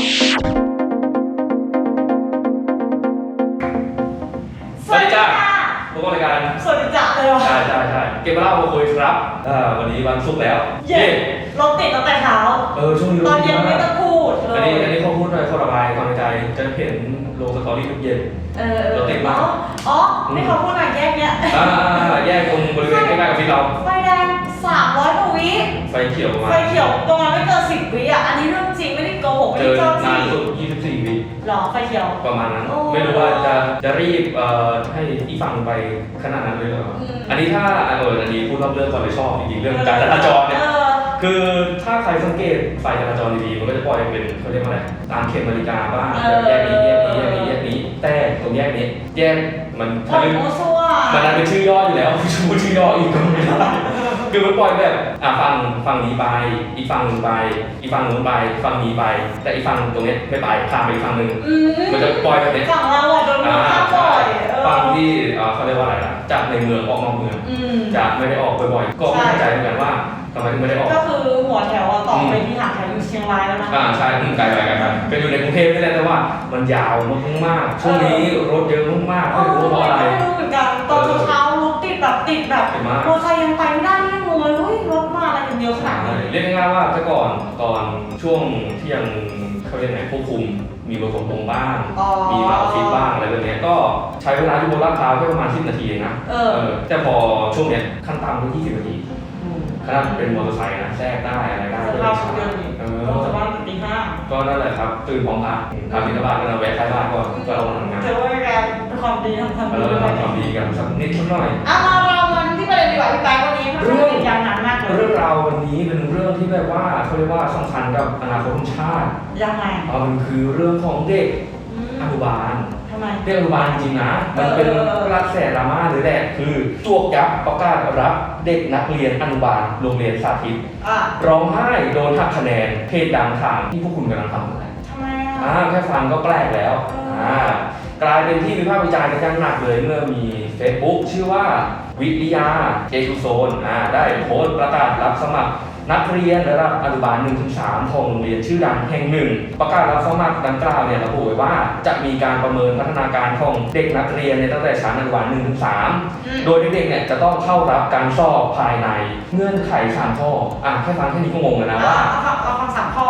สวัสดีจ้าพวกรายการสวัสดีจ้าเลยว่ะใช่ใช่ใช่เก็บมาเล่ามาคุยครับอ่าวันนี้วันศุกร์แล้ว เย้รถติดตั้งแต่เช้า เออช่วงนี้ตอนเย็นรถไม่ติดต้องพูดเลอันย นี้อันนี้เขาพูดหน่อยเขาระบายความในใจจะเห็นลงสตอรี่ทุกเย็น เออรถติดมาก อ๋ออ๋อนี่เขาพูดหน่อยแยกเนี้ยอ่าแยกตรงบริเวณใกล้ๆกับที่เราไฟแดง300กว่าวิไฟเขียวมาไฟเขียวตรงนั้นไม่เกิน10วิอะ อันนี้เรื่อง จริงไม่ได้โกหกไม่เจได้อเจ้านาจี้นสุด24วิหรอไฟเขียว ประมาณนั้น โอ้ไม่รู้ว่าจะจะรีบเอ่อให้อีกฝั่งไปขนาดนั้นเลยเหรออืมอันนี้ถ้าเอออันนี้พูดเรื่องเรื่องก่อนเลยชอบจริงๆเรื่องการจราจรเนี่ยเออ คือถ้าใครสังเกตไฟจราจรดีๆ มันก็จะปล่อยเป็นเขาเรียกว่าอะไร ตามเข็มนาฬิกาบ้างเออ แยกนี้แยกนี้แยกนี้แยกนี้ แต่ตรงแยกนี้ แยกมันปล่อยทะลึ่งโมซัวมันนั้นเป็นชื่อย่ออยู่แล้ว ชูชื่อย่ออีกก็ไม่ได้ คือมันปล่อยแบบอะฝั่งฝั่งนี้ไปอีกฝั่งหนึงไปอีกฝั่งนู้นไปฝั่งนี้ไป แต่อีกฝั่งตรงเนี้ยไม่ไปข้ามไปอีกฝั่งหนึ่งอืมมันจะปล่อยแบบนี้ฝั่งเราอะโดนอ่าข้ามบ่อยเออฝั่งที่อ่าเขาเรียกว่าอะไรนะจากในเมืองออกนอกเมือง อืม จะไม่ได้ออกบ่อยๆ ก็ไม่เข้าใจเหมือนกันว่าทำไมถึงไม่ได้ออก ก็คือหัวแถวอะต่อไปที่หางแถวอยู่เชียงรายแล้วนะ อ่าใช่อืมไกลไปไกลไปเป็นอยู่ในกรุงเทพนี่แหละแต่ว่ามันยาวมากๆช่วงนี้รถเยอะมากๆเอไม่อรู้เพราะอะไร ไม่รู้เหมือนกันตอนเช้าๆรถติดแบบติดแบบติดมากมอเตอร์ไซค์ยังไปไม่ได้ เรียกง่ายๆว่าแต่ก่อนตอนช่วงที่ยังเขาเรียกไงควบคุม มีรถขนส่งบ้าง อ๋อ มีมาออฟฟิศบ้างอะไรแบบเนี้ยก็ใช้เวลาอยู่บนลาดพร้าวแค่ประมาณ10นาทีเองนะเออแต่พอช่วงเนี้ยขั้นต่ำก็20นาทีอืมขนาดเป็นมอเตอร์ไซค์นะแทรกได้อะไรได้สก็ภาพช้าเดินอีกเอต้องอจะบ้านตีห้าก็นั่นแหละครับตื่นพร้อมอะทำบิณฑบาตกันแวะใกล้บ้านก่อนก็เอามาทำงานเจอว่าการเป็นความดีทำความเอดีอไปทำความดีกันสักนิดสักหน่อยอะมาเรามันที่ประเด็นดีกว่าพี่แป๊กวันนี้มันเป็นยาวนานมากเล เรื่ยองราววันนี้เป็นเรื่องที่แบบว่าเขาเรียกว่าสำคัญกับอนาคตของชาติยังไงเอามันคือเรื่องของเด็กอืมอนุบาล ทำไมเด็กอนุบาลจริงๆนะ มันเป็นเออเออ กระแสดราม่าหรือแหละคือจวกยับประกาศรับเด็กนักเรียนอนุบาลโรงเรียนสาธิต อะร้องไห้โดนหักคะแนนเพจดังถามที่พวกคุณกำลังทำอะไร ทำไมอ่าอะแค่ฟังก็แปลกแล้วอ่ากลายเป็นที่วิพากษ์วิจารณ์กันอย่างหนักเลยเมื่อมี Facebook ชื่อว่า วิทยาเจตุโซนอ่าได้โพสต์ประกาศรับสมัครนักเรียนระดับอนุบาล1ถึง3ของโรงเรียนชื่อดังแห่งหนึ่ง ประกาศรับสมัครดังกล่าวเนี่ยระบุไว้ว่าจะมีการประเมินพัฒนาการของเด็กนักเรียนในตั้งแต่ชั้นอนุบาล1ถึง3อืมโดยเด็กๆเนี่ยจะต้องเข้ารับการสอบภายในเงื่อนไขสามข้ออะแค่ฟังแค่นี้ก็งงแล้วนะว่าเ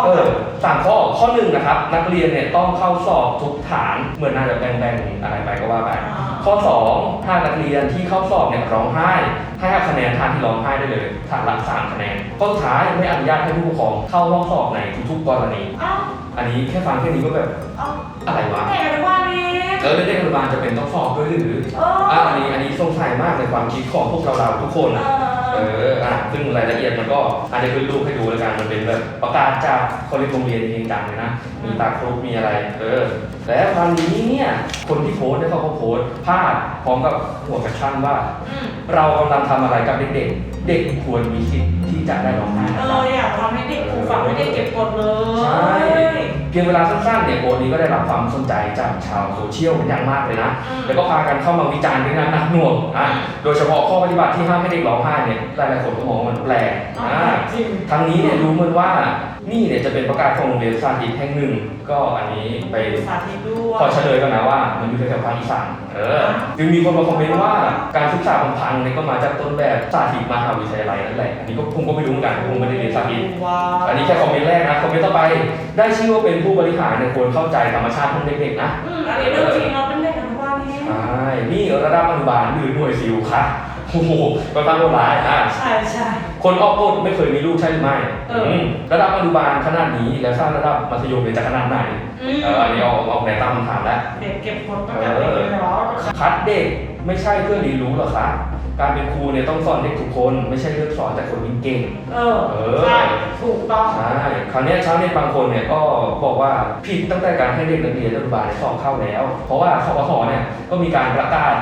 อาเอาคำสั่งข้อเออสามข้อข้อหนึ่งนะครับ นักเรียนเนี่ยต้องเข้าสอบทุกฐานเหมือนน่าจะแบ่งๆอะไรไปก็ว่าไปข้อ 2 ถ้านักเรียนที่เข้าสอบเนี่ยร้องไห้ให้หักคะแนนทานที่ร้องไห้ได้เลยฐานละสามคะแนนข้อสุดท้ายไม่อนุญาตให้ผู้ปกครองเข้าห้องสอบในทุกๆกรณีเอ้าอันนี้แค่ฟังแค่นี้ก็แบบเอ้าอะไรวะแม่เป็นว่านี้เออเด็กอนุบาลจะเป็นต้องสอบด้วยหรือเอออะอันนี้อันนี้สงสัยมากในความคิดของพวกเราเราๆทุกคนเอเออออะซึ่งรายละเอียดมันก็อาจจะขึ้นรูปให้ดูแล้วกันมันเป็นแบบประกาศจากคนเรียนโรงเรียนเองจังเลยนะ มีตาครุบมีอะไร เออ แล้ววันนี้เนี่ย คนที่โพสต์เนี่ยเขาก็โพสต์ภาพพร้อมกับหัวแคปชั่นว่า อืมเรากำลังทำอะไรกับเด็กๆ เด็กควรมีสิทธิ์ที่จะได้ร้องไห้เอนะครับออยากทำให้เด็กครูฟังให้เด็กเก็บกดเลยใช่เพียงเวลาสั้นๆเนี่ยโพสต์นี้ก็ได้รับความสนใจจากชาวโซเชียลเป็นอย่างมากเลยนะ อืม แล้วก็พากันเข้ามาวิจารณ์ด้วยนะหนักหน่วงอะโดยเฉพาะข้อปฏิบัติที่ห้ามให้เด็กร้องไห้เนี่ยหลายๆคนก็มองว่ามันแปลกอ่าอ่าจริง ทั้งนี้เนี่ยรู้มันว่านี่เนี่ยจะเป็นประกาศของโรงเรียนสาธิตแห่งหนึ่ง ก็อันนี้ไปสาธิตด้วย ขอเฉลยก่อนนะว่า มันอยู่แถวๆภาคอีสานเออจึงมีคนมาคอมเมนต์ว่าการศึกษาของพังเนี่ยก็มาจากต้นแบบสาธิตมหาวิทยาลัยนั่นแหละอันนี้ก็ผมก็ไม่รู้เหมือนกันผมไม่ได้เรียนสาธิต ว้าวอันนี้แค่คอมเมนต์แรกนะคอมเมนต์ต่อไป ได้ชื่อว่าเป็นผู้บริหารเนี่ยควรเข้าใจธรรมชาติของเด็กๆนะ อืมอันนี้เรื่องจริงเราเป็นเด็กอนุบาลนี่ใช่นี่ระดับอนุบาลหรือหน่วยซิลค่ะ โอ้โหก็ตั้งโหดร้ายอะใช่ใช่คนออกกฎไม่เคยมีลูกใช่หรือไม่เอออืมระดับอนุบาลขนาดนี้แล้วสร้างระดับมัธยมเนี่ยจะขนาดไหนอืมเอออันนี้เอาเอาแนวตั้งคำถามแล้วเด็กเก็บกดตั้งแต่เด็กเลยเหรอคัดเด็กไม่ใช่เพื่อเรียนรู้หรอกครับ การเป็นครูเนี่ยต้องสอนเด็กทุกคน ไม่ใช่เลือกสอนแต่คนเก่ง เออเออ ใช่ถูกต้อง ใช่คราวเนี้ยชาวเน็ตบางคนเนี่ยก็บอกว่าผิดตั้งแต่การให้เด็กนักเรียนอนุบาลเนี่ยสอบเข้าแล้ว เพราะว่าสปสเนี่ยก็มีการประกาศ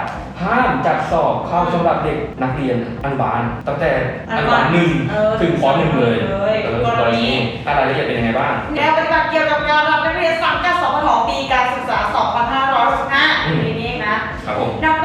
ห้ามจัดสอบเข้าสำหรับเด็กนักเรียนอนุบาลตั้งแต่อนุบาลหนึ่งเออถึงปหนึ่งเลยเลยเออกรณีถ้ารายละเอียดเป็นยังไงบ้าง แนวปฏิบัติเกี่ยวกับการรับนักเรียนสังกัดสพทปีการศึกษาอืม2565ปีนี้เองนะครับผมนัก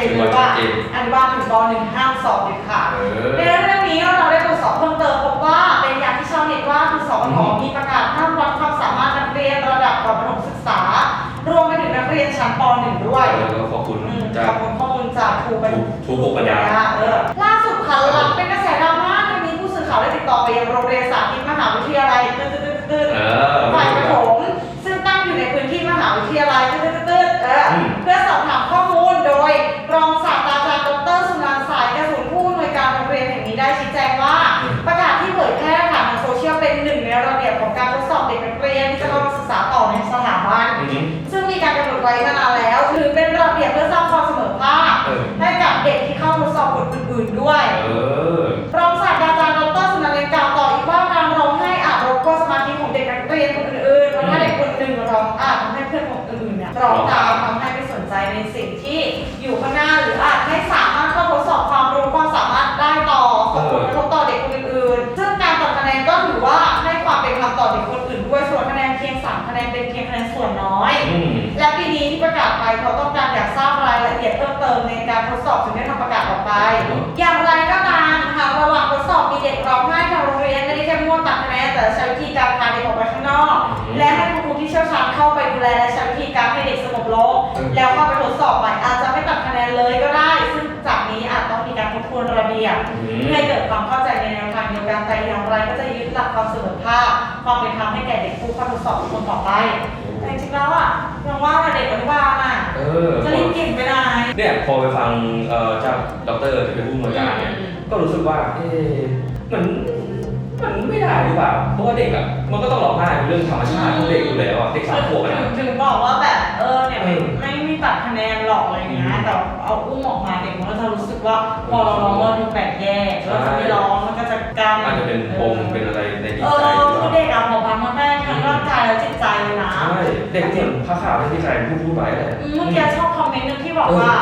จนเลยว่าชัดเจนอนุบาลถึงป .1 ห้ามสอบเด็ดขาดเออในเรื่องนี้เราได้ตรวจสอบเพิ่มเติมพบว่าเป็นอย่างที่ชาวเน็ตว่าคือสปทอืมมีประกาศห้ามวัดความสามารถนักเรียนระดับก่อนประถมศึกษา รวมไปถึงนักเรียนชั้นป .1 ด้วยเออก็ขอบคุณอืมจากขอบคุณข้อมูลจากครูปัญครูครูปัญญาเออล่าสุดค่ะหลังเป็นกระแสดราม่าในนี้ผู้สื่อข่าวได้ติดต่อไปยังโรงเรียนสาธิตมหาวิทยาลัยตื้อตื้อตื้อเออฝ่ายประถมซึ่งตั้งอยู่ในพื้นที่มหาวิทยาลัยตื้อตื้อตื้อเอออมเพื่อสอบถาม คนอื่นด้วยส่วนคะแนนเพียงสามคะแนนเป็นเพียงคะแนนส่วนน้อย อืม และปีนี้ที่ประกาศไปเขาต้องการอยากทราบรายละเอียดเพิ่มเติมในการทดสอบถึงได้ทำประกาศออกไป อืม อย่างไรก็ตามหากระหว่างทดสอบมีเด็กร้องไห้ทางโรงเรียนไม่ได้แค่มั่วตัดคะแนนแต่ใช้วิธีการพาเด็กออกไปข้างนอก และให้คุณครูที่เชี่ยวชาญเข้าไปดูแลและใช้วิธีการให้เด็กสงบลงอืม แล้วเข้าไปทดสอบใหม่อาจจะไม่ตัดคะแนนเลยก็ได้ ซึ่งจากนี้อาจต้องมีการทบทวนระเบียบ อืมเพื่อให้เกิดความเข้าใจ ไรก็จะยึดหลักความเสมอภาคความเป็นธรรมให้แก่เด็กผู้เข้าทดสอบทุกคนต่อไปแต่จริงๆแล้วอะยังว่าเด็กอนุบาลอะเออจะรีบเก่งไปไหนเนี่ยพอไปฟังเอ่อเจ้าด็อกเตอร์ที่เป็นผู้อำนวยการเนี่ยอืมก็รู้สึกว่าเอ๊ะมันมันไม่ได้หรือเปล่าเพราะว่าเด็กอะมันก็ต้องร้องไห้เป็นเรื่องธรรมชาติของเด็กอยู่แล้วอะเด็กสามขวบอะถึนะงถึงบอกว่าแบบเออเนี่ยไม่เออไม่ไม่ตัดคะแนนหรอกอะไรเงี้ยอืมแต่เอาอุ้มออกมาเด็กมันก็จะรู้สึกว่าพอเราร้องเราดูแปลกแยกาขาวที่พี่ชายพูดพูดไว้เลยอืมเมื่อกี้ชอบคอมเมนต์นึงที่บอกว่า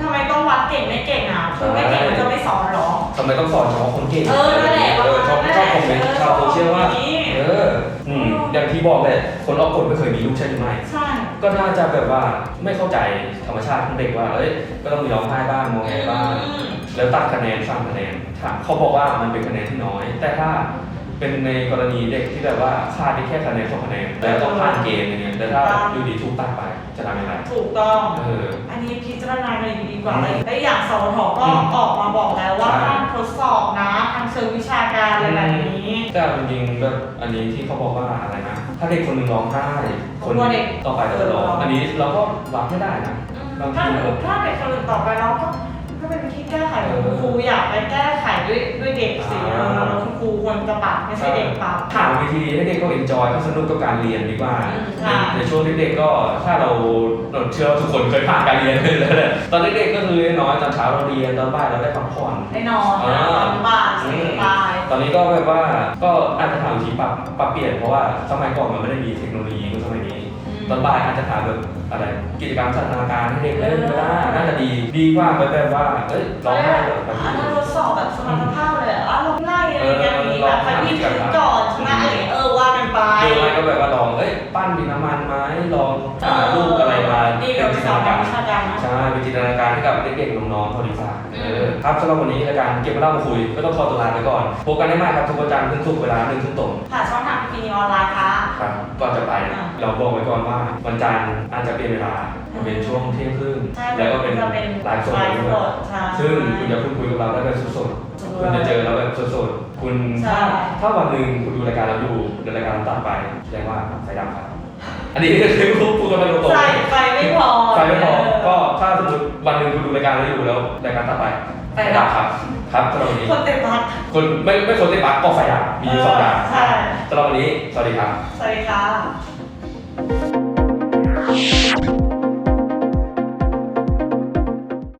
ทำไมต้องวัดเก่งไม่เก่งอะคือไม่เก่งมันจะไม่สอนหรอ ทำไมต้องสอนเฉพาะคนเก่งเออนั่นแหละเออชอบชอบคอมเมนต์ชาวโซเชียลว่า เออ เอออืมอย่างที่บอกเลยคนรอบคนไม่เคยมีลูกใช่หรือไม่ ใช่ ก็น่าจะแบบว่าไม่เข้าใจธรรมชาติของเด็กว่า เอ้ย ก็ต้องมีร้องไห้บ้างมองแงบ้างอืมแล้วตัดคะแนนสร้างคะแนนถ้าเขาบอกว่ามันเป็นคะแนนที่น้อย แต่ถ้า เป็นในกรณีเด็กที่แบบว่าขาดได้แค่คะแนนสองคะแนนแล้วต้องผ่านเกณฑ์อย่างเงี้ยแต่ถ้าอยู่ดีถูกตัดไปจะทำยังไงถูกต้อง เออ อันนี้พิจารณาเลยดีกว่าเลยและอย่างสวทก็ออกมาบอกแล้วว่าใช่ ห้ามทดสอบนะทางเชิงวิชาการอะไรแบบนี้ แต่จริงๆแบบอันนี้ที่เขาบอกว่าอะไรนะ ถ้าเด็กคนหนึ่งร้องไห้คนกลัวเด็ก ต่อไปจะร้องอันนี้เราก็รับไม่ได้นะ บางทีถ้าถ้าเด็กคนอื่นต่อไปแล้วก็ ก็เป็นวิธีแก้ไขของคุณครูอยากไปแก้ไขด้วยด้วยเด็กสิอ่าเออคุณครูควรจะปรับไม่ใช่เด็กปรับ หาวิธีให้เด็กเขาเอนจอยเขาสนุกกับการเรียนดีกว่าอืมในค่ะ ในช่วงเด็กๆก็ถ้าเราเราเชื่อว่าทุกคนเคยผ่านการเรียนเลยแหละตอนเด็กๆก็คือน้อยตอนเช้าเราเรียนตอนบ่ายเราได้พักผ่อน ได้นอนอ่านะตอนบ่ายสบาย ตอนนี้ก็แบบว่าก็อาจจะหาวิธีปรับปรับเปลี่ยนเพราะว่าสมัยก่อนมันไม่ได้มีเทคโนโลยีเหมือนสมัยนี้ ตอนบ่ายอาจจะหาแบบอะไรกิจกรรมสันทนาการให้เด็กเล่นก็ได้น่าจะดีดีกว่าแบบแบบว่าเอ้ยร้องไห้แบบแบบอันนี้ ทดสอบแบบสมรรถภาพเลยอะลองไล่อะไรอย่างนี้แบบไปวิ่ถึงก่อนช่ไหมอะไรเออว่ากันไป หรือไม่ก็แบบว่าลอง เอ้ย ปั้นดินน้ำมันไหมลองหารูปอะไรมานี่เราจินตนาการวิชาการนะใช่เป็นจินตนาการให้กับเด็กๆน้องๆเขาดีกว่าเออครับสำหรับวันนี้รายการเก็บมาเล่ามาคุย ก็ต้องขอตัวลาไปก่อน พบกันได้ใหม่ครับทุกวันจันทร์ถึงศุกร์เวลาหนึ่งทุ่มตรงผ่านช่องทางพีนีออนไลน์ค่ะ ครับก่อนจะไปอ่า เราบอกไว้ก่อนว่าวันจันทร์อาจจะเปลี่ยนเวลามันเป็นช่วงเที่ยงครึ่งใช่แล้วก็เป็นจะเป็นไลฟ์สดไลฟ์ด้วยสดใช่ ซึ่งคุณจะพูดคุยกับเราได้แบบสดๆ คุณจะเจอเราแบบสดๆ คุณใช่ ถ้าถ้าวันหนึ่งคุณดูรายการเราอยู่เดี๋ยวรายการเราตัดไปแสดงว่าไฟดับครับ อันนี้คือพูดกันไปตรงๆใช่ไฟไม่พอไฟไม่พอก็ถ้าสมมติวันหนึ่งคุณดูรายการเราอยู่แล้วรายการตัดไปไฟดับครับ ครับสำหรับวันนี้ คนเต็มพัก คนไม่ไม่คนที่ปักก็ไฟดับมีอยู่สองอย่างใช่ สำหรับวันนี้ สวัสดีครับ สวัสดีค่ะ